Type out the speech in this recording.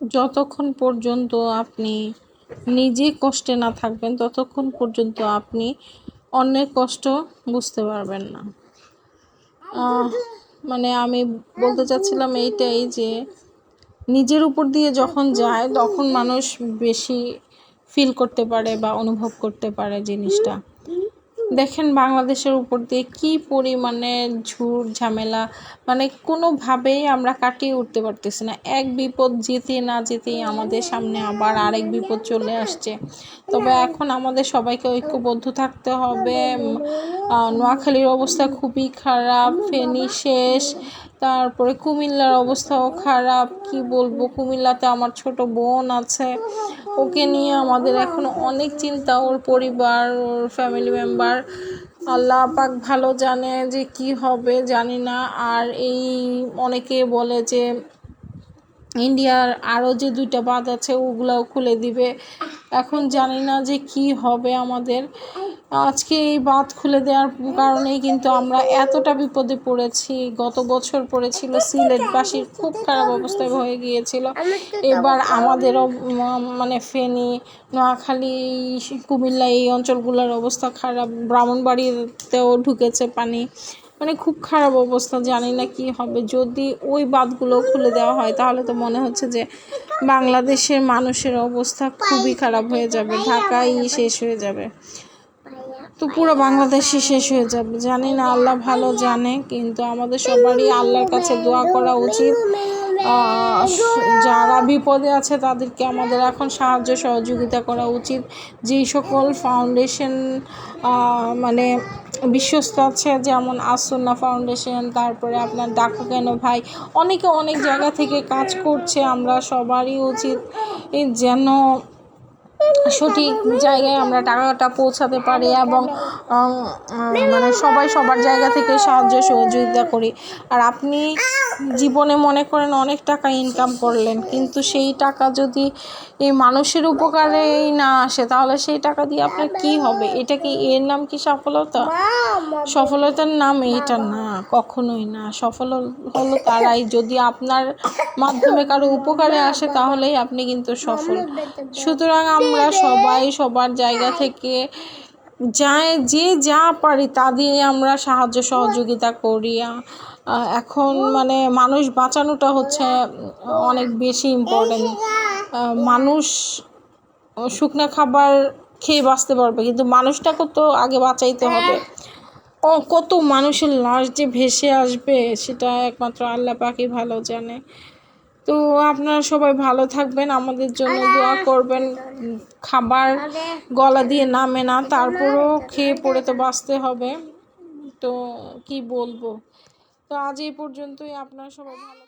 যতক্ষণ পর্যন্ত আপনি নিজে কষ্টে না থাকবেন, ততক্ষণ পর্যন্ত আপনি অন্যের কষ্ট বুঝতে পারবেন না। মানে আমি বলতে চাচ্ছিলাম এইটাই যে, নিজের উপর দিয়ে যখন যায়, তখন মানুষ বেশি ফিল করতে পারে বা অনুভব করতে পারে জিনিসটা। দেখেন বাংলাদেশের উপর দিয়ে কি পরিমাণে ঝুট ঝামেলা মানে কোনোভাবেই আমরা কাটিয়ে উঠতে পারতেছি না। এক বিপদ যেতে না যেতেই আমাদের সামনে আবার আরেক বিপদ চলে আসছে। তবে এখন আমাদের সবাইকে ঐক্যবদ্ধ থাকতে হবে। নোয়াখালীর অবস্থা খুবই খারাপ, ফেনি শেষ তারপরে কুমিল্লার অবস্থাও খারাপ, কি বলব? কুমিল্লাতে আমার ছোট বোন আছে। ওকে নিয়ে আমাদের এখন অনেক চিন্তা, ওর পরিবার, ওর ফ্যামিলি মেম্বার আল্লাহ পাক ভালো জানে যে কি হবে, জানি না। আর এই অনেকে বলে যে ইন্ডিয়ার আরও যে দুইটা বাঁধ আছে, ওগুলাও খুলে দিবে। এখন জানি না যে কি হবে আমাদের। আজকে এই বাঁধ খুলে দেওয়ার কারণেই কিন্তু আমরা এতটা বিপদে পড়েছি। গত বছর পড়েছিল, সিলেটবাসীর খুব খারাপ অবস্থায় হয়ে গিয়েছিল। এবার আমাদেরও মানে ফেনী, নোয়াখালী, কুমিল্লা এই অঞ্চলগুলোর অবস্থা খারাপ। ব্রাহ্মণবাড়িতেও ঢুকেছে পানি। মানে খুব খারাপ অবস্থা, জানি না কি হবে। যদি ওই বাঁধগুলো খুলে দেওয়া হয়, তাহলে তো মনে হচ্ছে যে বাংলাদেশের মানুষের অবস্থা খুবই খারাপ হয়ে যাবে। ঢাকাই শেষ হয়ে যাবে। তো পুরো বাংলাদেশই শেষ হয়ে যাবে। জানি না, আল্লাহ ভালো জানে, কিন্তু আমাদের সবারই আল্লাহর কাছে দোয়া করা উচিত। যারা বিপদে আছে তাদেরকে আমাদের এখন সাহায্য সহযোগিতা করা উচিত। যেই সকল ফাউন্ডেশন মানে বিশ্বস্ত আছে, যেমন আসন্না ফাউন্ডেশন তারপরে আপনার ডাকু কেন ভাই, অনেকে অনেক জায়গা থেকে কাজ করছে, আমরা সবারই উচিত যেন সঠিক জায়গায় আমরা টাকাটা পৌঁছাতে পারি এবং মানে সবাই সবার জায়গা থেকে সাহায্য সহযোগিতা করি। আর আপনি জীবনে মনে করেন অনেক টাকা ইনকাম করলেন, কিন্তু সেই টাকা যদি এই মানুষের উপকারেই না আসে, তাহলে সেই টাকা দিয়ে আপনার কি হবে? এটা কি এর নাম কি সফলতা? সফলতার নাম এটা না, কখনোই না। সফল হলো তারাই। যদি আপনার মাধ্যমে কারও উপকারে আসে, তাহলেই আপনি কিন্তু সফল। সুতরাং আমরা সবাই সবার জায়গা থেকে যা যে যা পারি তা দিয়ে আমরা সাহায্য সহযোগিতা করি। এখন মানে মানুষ বাঁচানোটা হচ্ছে অনেক বেশি ইম্পর্টেন্ট মানুষ শুকনা খাবার খেয়ে বাঁচতে পারবে কিন্তু মানুষটাকে তো আগে বাঁচাইতে হবে। ও কত মানুষের লাশ যে ভেসে আসবে সেটা একমাত্র আল্লাহ পাকই ভালো জানে। তো আপনারা সবাই ভালো থাকবেন আমাদের জন্য দোয়া করবেন। খাবার গলা দিয়ে নামে না তারপরও খেয়ে পড়ে তো বাঁচতে হবে। তো কি বলব? তো আজ এই পর্যন্তই আপনারা সবাই ভালো